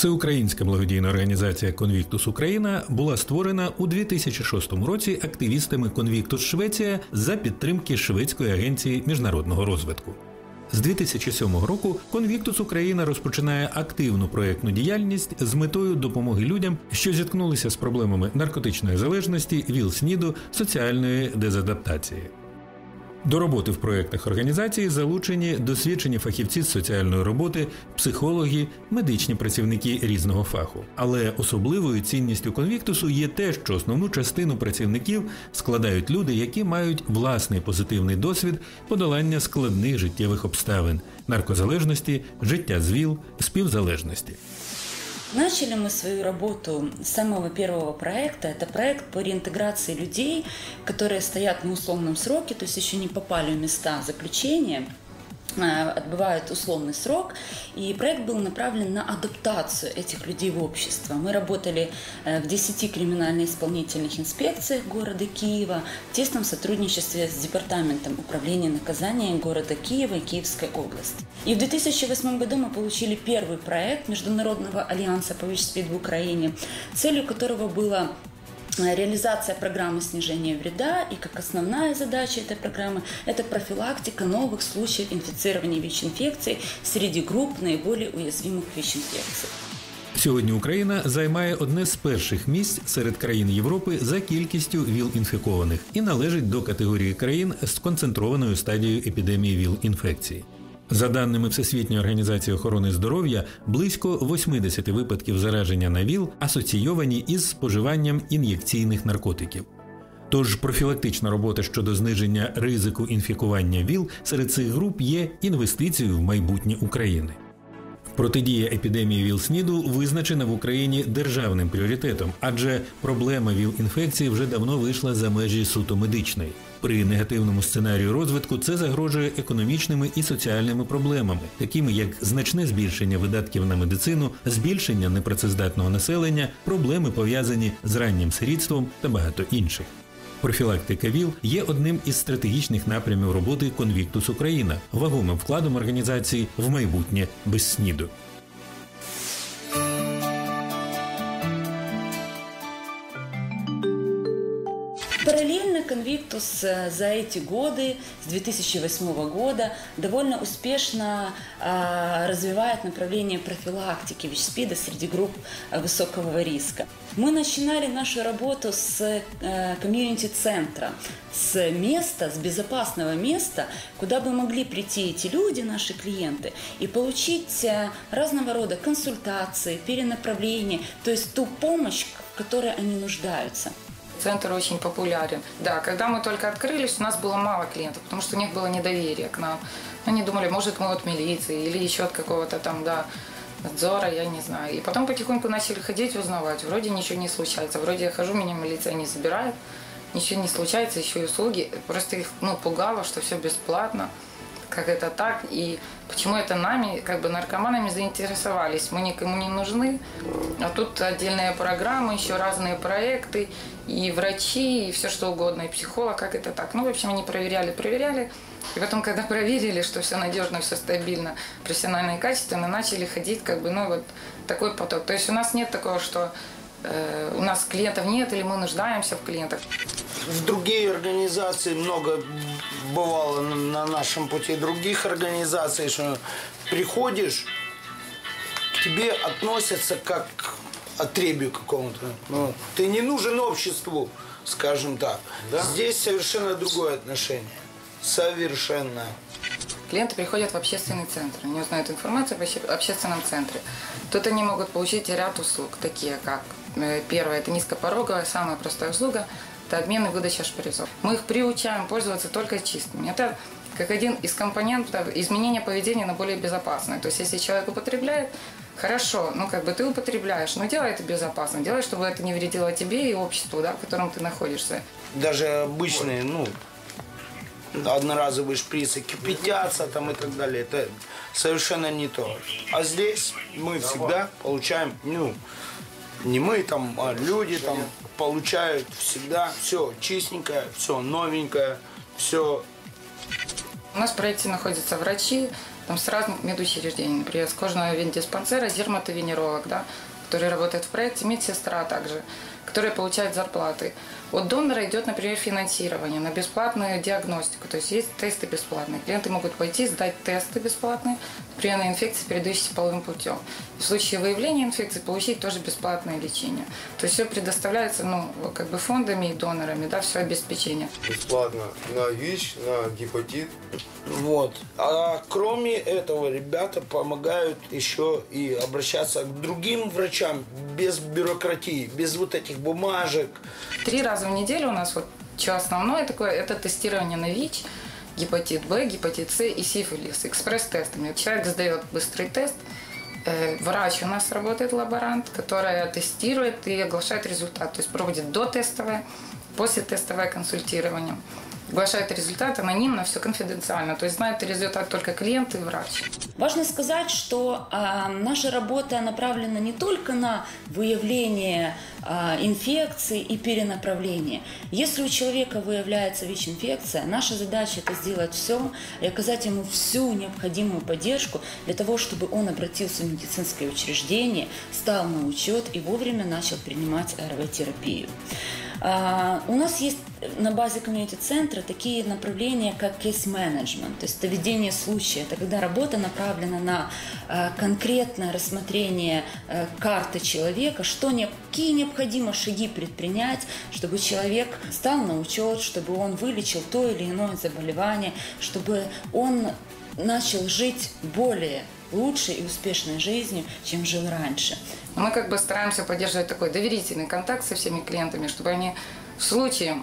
Всеукраїнська благодійна організація Конвіктус Україна була створена у 2006 році активістами Конвіктус Швеція за підтримки Шведської агенції міжнародного розвитку. З 2007 року Конвіктус Україна розпочинає активну проєктну діяльність з метою допомоги людям, що зіткнулися з проблемами наркотичної залежності, ВІЛ-СНІДу, соціальної дезадаптації. До роботи в проєктах організації залучені досвідчені фахівці з соціальної роботи, психологи, медичні працівники різного фаху. Але особливою цінністю конвіктусу є те, що основну частину працівників складають люди, які мають власний позитивний досвід подолання складних життєвих обставин, наркозалежності, життя з ВІЛ, співзалежності. Начали мы свою работу с самого первого проекта. Это проект по реинтеграции людей, которые стоят на условном сроке, то есть еще не попали в места заключения отбывают условный срок, и проект был направлен на адаптацию этих людей в общество. Мы работали э, в 10 криминально-исполнительных инспекциях города Киева в тесном сотрудничестве с Департаментом управления наказанием города Киева и Киевской области. И в 2008 году мы получили первый проект Международного альянса по ВИЧ-СПИД в Украине, целью которого было Э, реализация программы снижения вреда и как основная задача этой программы – это профилактика новых случаев инфицирования ВИЧ-инфекцией среди групп наиболее уязвимых ВИЧ-инфекций. Сьогодні Україна займає одне з перших місць серед країн Європи за кількістю ВІЛ-інфікованих і належить до категорії країн з концентрованою стадією епідемії ВІЛ-інфекції. За даними Всесвітньої організації охорони здоров'я, близько 80 випадків зараження на ВІЛ асоційовані із споживанням ін'єкційних наркотиків. Тож профілактична робота щодо зниження ризику інфікування ВІЛ серед цих груп є інвестицією в майбутнє України. Протидія епідемії ВІЛ-СНІДу визначена в Україні державним пріоритетом, адже проблема ВІЛ-інфекції вже давно вийшла за межі суто медичної. При негативному сценарію розвитку це загрожує економічними і соціальними проблемами, такими як значне збільшення видатків на медицину, збільшення непрацездатного населення, проблеми пов'язані з раннім сирітством та багато інших. Профілактика ВІЛ є одним із стратегічних напрямів роботи Конвіктус Україна, вагомим вкладом організації в майбутнє без сніду. Конвиктус э, за эти годы, с 2008 года, довольно успешно э, развивает направление профилактики ВИЧ-СПИДа среди групп э, высокого риска. Мы начинали нашу работу с комьюнити-центра, с места, с безопасного места, куда бы могли прийти эти люди, наши клиенты, и получить разного рода консультации, перенаправления, то есть ту помощь, в которой они нуждаются. Центр очень популярен. Да, когда мы только открылись, у нас было мало клиентов, потому что у них было недоверие к нам. Они думали, может, мы от милиции или еще от какого-то там, да, надзора, я не знаю. И потом потихоньку начали ходить, узнавать. Вроде ничего не случается. Вроде я хожу, меня милиция не забирает. Ничего не случается, еще и услуги. Просто их ну, пугало, что все бесплатно как это так и почему это нами, как бы наркоманами заинтересовались. Мы никому не нужны, а тут отдельные программы, еще разные проекты, и врачи, и все что угодно, и психолог, как это так. Ну, в общем, они проверяли, проверяли. И потом, когда проверили, что все надежно, все стабильно, профессионально и качественно, начали ходить, как бы, ну, вот такой поток. То есть у нас нет такого, что э, у нас клиентов нет или мы нуждаемся в клиентах. В другие организации много бывало на нашем пути других организаций, что приходишь, к тебе относятся как к отребью какому-то. Ну, ты не нужен обществу, скажем так. Да? Здесь совершенно другое отношение. Совершенно. Клиенты приходят в общественный центр, они узнают информацию об общественном центре. Тут они могут получить ряд услуг, такие как первое, это низкопороговая, самая простая услуга – это обмен и выдача шприцов. Мы их приучаем пользоваться только чистыми. Это как один из компонентов изменения поведения на более безопасное. То есть, если человек употребляет, хорошо, ну как бы ты употребляешь, но делай это безопасно, делай, чтобы это не вредило тебе и обществу, да, в котором ты находишься. Даже обычные, ну, одноразовые шприцы кипятятся там и так далее. Это совершенно не то. А здесь мы всегда получаем, ну, не мы там, а люди там получают всегда все чистенькое, все новенькое, все. У нас в проекте находятся врачи, там, с разных медучреждений, например, с кожного вендиспансера, дерматовенеролог, да, который работает в проекте, медсестра также, которые получают зарплаты. От донора идет, например, финансирование на бесплатную диагностику. То есть есть тесты бесплатные. Клиенты могут пойти, сдать тесты бесплатные, например, на инфекции, передающиеся половым путем. И в случае выявления инфекции получить тоже бесплатное лечение. То есть все предоставляется ну, как бы фондами и донорами, да, все обеспечение. Бесплатно на ВИЧ, на гепатит. Вот. А кроме этого, ребята помогают еще и обращаться к другим врачам без бюрократии, без вот этих бумажек. Три раза в неделю у нас вот что основное такое, это тестирование на ВИЧ, гепатит Б, гепатит С и сифилис, экспресс-тестами. Человек сдает быстрый тест, э, врач у нас работает лаборант, который тестирует и оглашает результат, то есть проводит дотестовое, после тестовое консультирование оглашает результат анонимно, все конфиденциально. То есть знает результат только клиент и врач. Важно сказать, что э, наша работа направлена не только на выявление э, инфекции и перенаправление. Если у человека выявляется ВИЧ-инфекция, наша задача это сделать все и оказать ему всю необходимую поддержку для того, чтобы он обратился в медицинское учреждение, стал на учет и вовремя начал принимать РВ-терапию. А, у нас есть на базе комьюнити-центра такие направления, как кейс-менеджмент, то есть это ведение случая. Это когда работа направлена на а, конкретное рассмотрение а, карты человека, что какие необходимо шаги предпринять, чтобы человек стал на учет, чтобы он вылечил то или иное заболевание, чтобы он начал жить более лучшей и успешной жизнью, чем жил раньше. Мы как бы стараемся поддерживать такой доверительный контакт со всеми клиентами, чтобы они в случае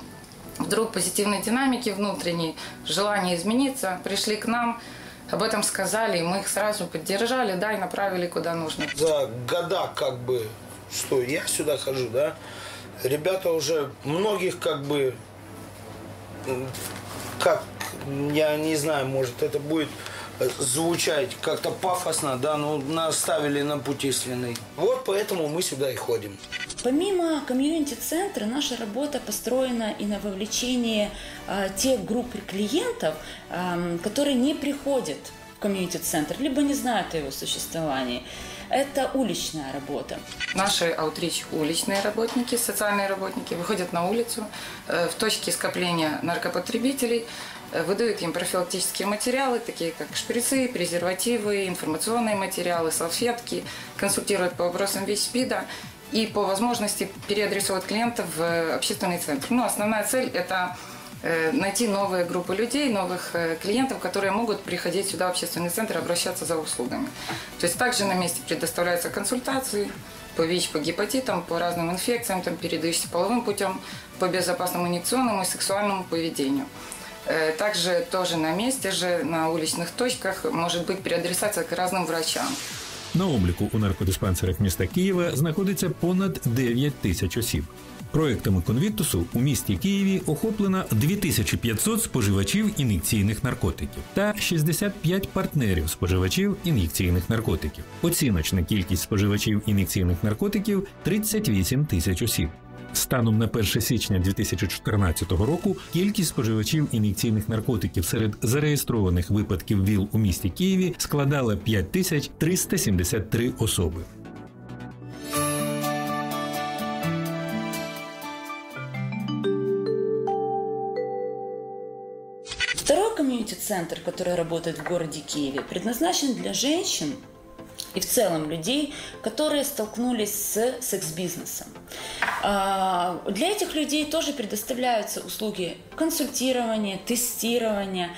вдруг позитивной динамики внутренней, желания измениться, пришли к нам, об этом сказали, и мы их сразу поддержали, да, и направили куда нужно. За года, как бы, что я сюда хожу, да, ребята уже многих, как бы, как, я не знаю, может, это будет звучать как-то пафосно, да, но нас ставили на путь истинный. Вот поэтому мы сюда и ходим. Помимо комьюнити-центра, наша работа построена и на вовлечении э, тех групп клиентов, э, которые не приходят в комьюнити-центр, либо не знают о его существовании. Это уличная работа. Наши аутрич уличные работники, социальные работники выходят на улицу э, в точке скопления наркопотребителей, выдают им профилактические материалы, такие как шприцы, презервативы, информационные материалы, салфетки, консультируют по вопросам ВИЧ-СПИДа и по возможности переадресовывать клиентов в общественный центр. Ну, основная цель – это э, найти новые группы людей, новых э, клиентов, которые могут приходить сюда в общественный центр и обращаться за услугами. То есть также на месте предоставляются консультации по ВИЧ, по гепатитам, по разным инфекциям, там, передающимся половым путем, по безопасному инъекционному и сексуальному поведению. Э, также тоже на месте же, на уличных точках, может быть переадресация к разным врачам. На обліку у наркодиспансерах міста Києва знаходиться понад 9 тисяч осіб. Проектами конвіктусу у місті Києві охоплено 2500 споживачів ін'єкційних наркотиків та 65 партнерів споживачів ін'єкційних наркотиків. Оціночна кількість споживачів ін'єкційних наркотиків 38 тисяч осіб. Станом на 1 січня 2014 року кількість споживачів ін'єкційних наркотиків серед зареєстрованих випадків ВІЛ у місті Києві складала 5373 особи. Второй комьюнити-центр, который работает в городе Киеве, предназначен для женщин, и в целом людей, которые столкнулись с секс-бизнесом. А, для этих людей тоже предоставляются услуги консультирования, тестирования,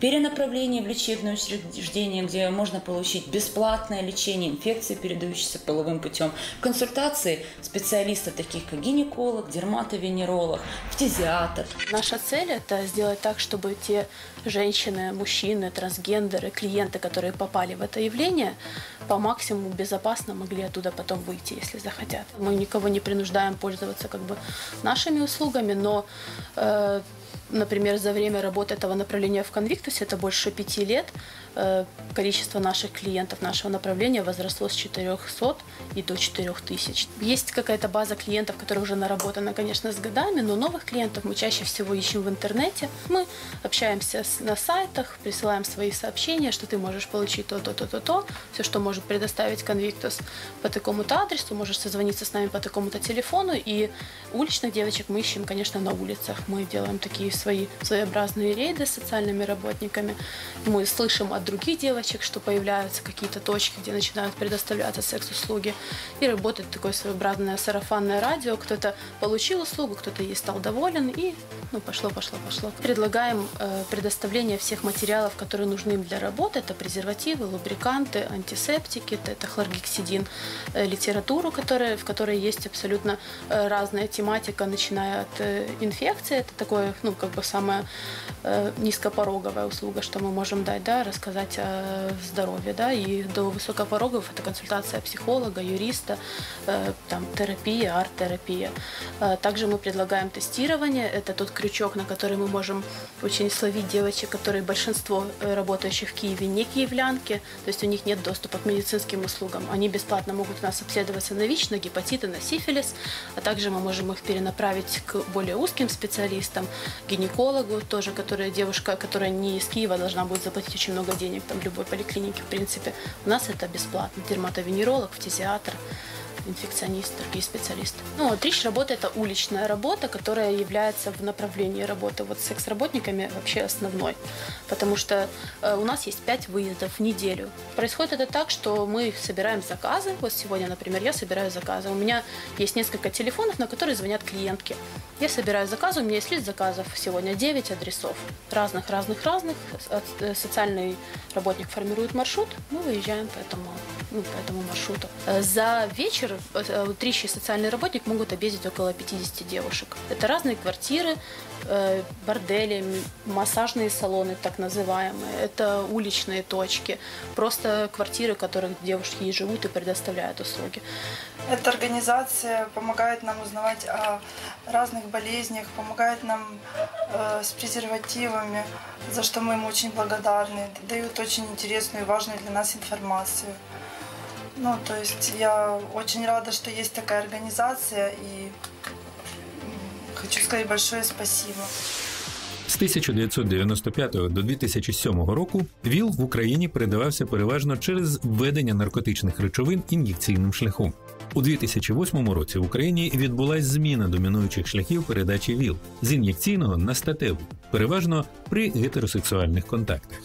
перенаправление в лечебное учреждение, где можно получить бесплатное лечение инфекции, передающейся половым путем, консультации специалистов, таких как гинеколог, дерматовенеролог, фтизиатр. Наша цель – это сделать так, чтобы те женщины, мужчины, трансгендеры, клиенты, которые попали в это явление, по максимуму безопасно могли оттуда потом выйти, если захотят. Мы никого не принуждаем пользоваться как бы нашими услугами, но э, например, за время работы этого направления в Конвиктусе, это больше пяти лет, э, количество наших клиентов нашего направления возросло с 400 и до 4000. Есть какая-то база клиентов, которая уже наработана, конечно, с годами, но новых клиентов мы чаще всего ищем в интернете. Мы общаемся на сайтах, присылаем свои сообщения, что ты можешь получить то, то, то, все, что может предоставить Convictus по такому-то адресу, можешь созвониться с нами по такому-то телефону, и уличных девочек мы ищем, конечно, на улицах. Мы делаем такие свои своеобразные рейды с социальными работниками. Мы слышим от других девочек, что появляются какие-то точки, где начинают предоставляться секс-услуги. И работает такое своеобразное сарафанное радио. Кто-то получил услугу, кто-то ей стал доволен, и ну, пошло, пошло, пошло. Предлагаем э, предоставление всех материалов, которые нужны им для работы. Это презервативы, лубриканты, антисептики, это хлоргексидин, э, литературу, которая, в которой есть абсолютно э, разная тематика, начиная от э, инфекции, это такое, ну, как бы самая э, низкопороговая услуга, что мы можем дать, да, рассказать о здоровье, да, и до высокопорогов это консультация психолога, юриста, э, там, терапия, арт-терапия. Э, также мы предлагаем тестирование, это тот крючок, на который мы можем очень словить девочек, которые большинство э, работающих в Киеве не киевлянки, то есть у них нет доступа к медицинским услугам. Они бесплатно могут у нас обследоваться на ВИЧ, на гепатиты, на сифилис, а также мы можем их перенаправить к более узким специалистам, гинекологу тоже, которая девушка, которая не из Киева, должна будет заплатить очень много денег там в любой поликлинике, в принципе. У нас это бесплатно. Дерматовенеролог, фтизиатр инфекционист, другие специалисты. Ну, вот речь работа – это уличная работа, которая является в направлении работы вот с секс-работниками вообще основной. Потому что э, у нас есть пять выездов в неделю. Происходит это так, что мы собираем заказы. Вот сегодня, например, я собираю заказы. У меня есть несколько телефонов, на которые звонят клиентки. Я собираю заказы, у меня есть лист заказов. Сегодня 9 адресов. Разных, разных, разных. Э, социальный работник формирует маршрут, мы выезжаем по этому, ну, по этому маршруту. Э, за вечер Э, трищий социальный работник могут объездить около 50 девушек. Это разные квартиры, э, бордели, массажные салоны, так называемые. Это уличные точки, просто квартиры, в которых девушки и живут и предоставляют услуги. Эта организация помогает нам узнавать о разных болезнях, помогает нам э, с презервативами, за что мы им очень благодарны, дают очень интересную и важную для нас информацию. Ну, то есть я очень рада, что есть такая организация и хочу сказать большое спасибо. З 1995 до 2007 року ВІЛ в Україні передавався переважно через введення наркотичних речовин ін'єкційним шляхом. У 2008 році в Україні відбулася зміна домінуючих шляхів передачі ВІЛ з ін'єкційного на статеву, переважно при гетеросексуальних контактах.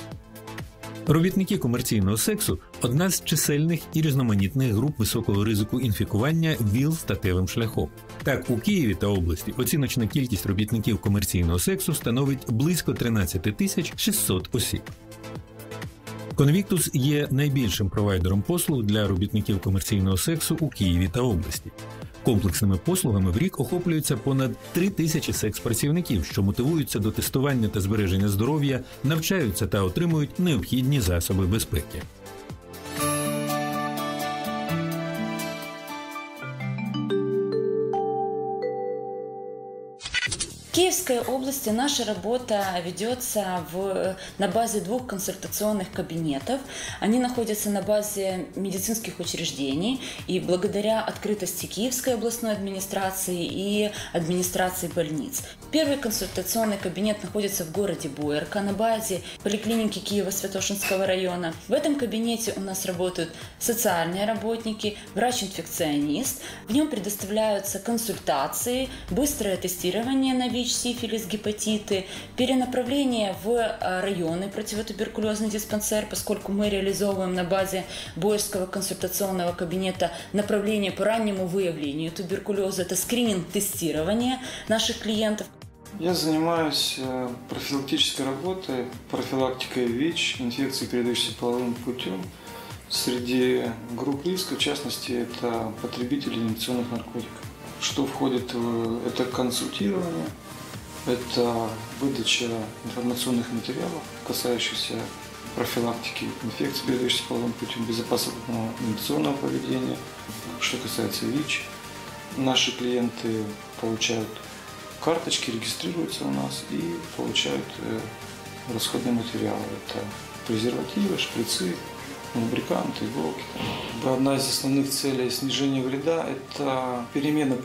Робітники комерційного сексу одна з чисельних і різноманітних груп високого ризику інфікування ВІЛ статевим шляхом. Так, у Києві та області оціночна кількість робітників комерційного сексу становить близько 13 тисяч 600 осіб. Конвіктус є найбільшим провайдером послуг для робітників комерційного сексу у Києві та області. Комплексними послугами в рік охоплюється понад 3 тисячі секс-працівників, що мотивуються до тестування та збереження здоров'я, навчаються та отримують необхідні засоби безпеки. Киевской области наша работа ведется в, на базе двух консультационных кабинетов. Они находятся на базе медицинских учреждений. И благодаря открытости Киевской областной администрации и администрации больниц. Первый консультационный кабинет находится в городе Буэрка на базе поликлиники Киева-Святошинского района. В этом кабинете у нас работают социальные работники, врач-инфекционист. В нем предоставляются консультации, быстрое тестирование на ВИЧ, сифилис, гепатиты, перенаправление в э, районный противотуберкулезный диспансер, поскольку мы реализовываем на базе Боярского консультационного кабинета направление по раннему выявлению туберкулеза. Это скрининг тестирования наших клиентов. Я занимаюсь э, профилактической работой, профилактикой ВИЧ, инфекции, передающейся половым путем. Среди групп риска, в частности, это потребители инъекционных наркотиков. Что входит в это консультирование, это выдача информационных материалов, касающихся профилактики инфекций, передающихся половым путем, безопасного инновационного поведения. Что касается ВИЧ, наши клиенты получают карточки, регистрируются у нас и получают э, расходные материалы. Это презервативы, шприцы, лубриканты, иголки. Одна из основных целей снижения вреда – это перемена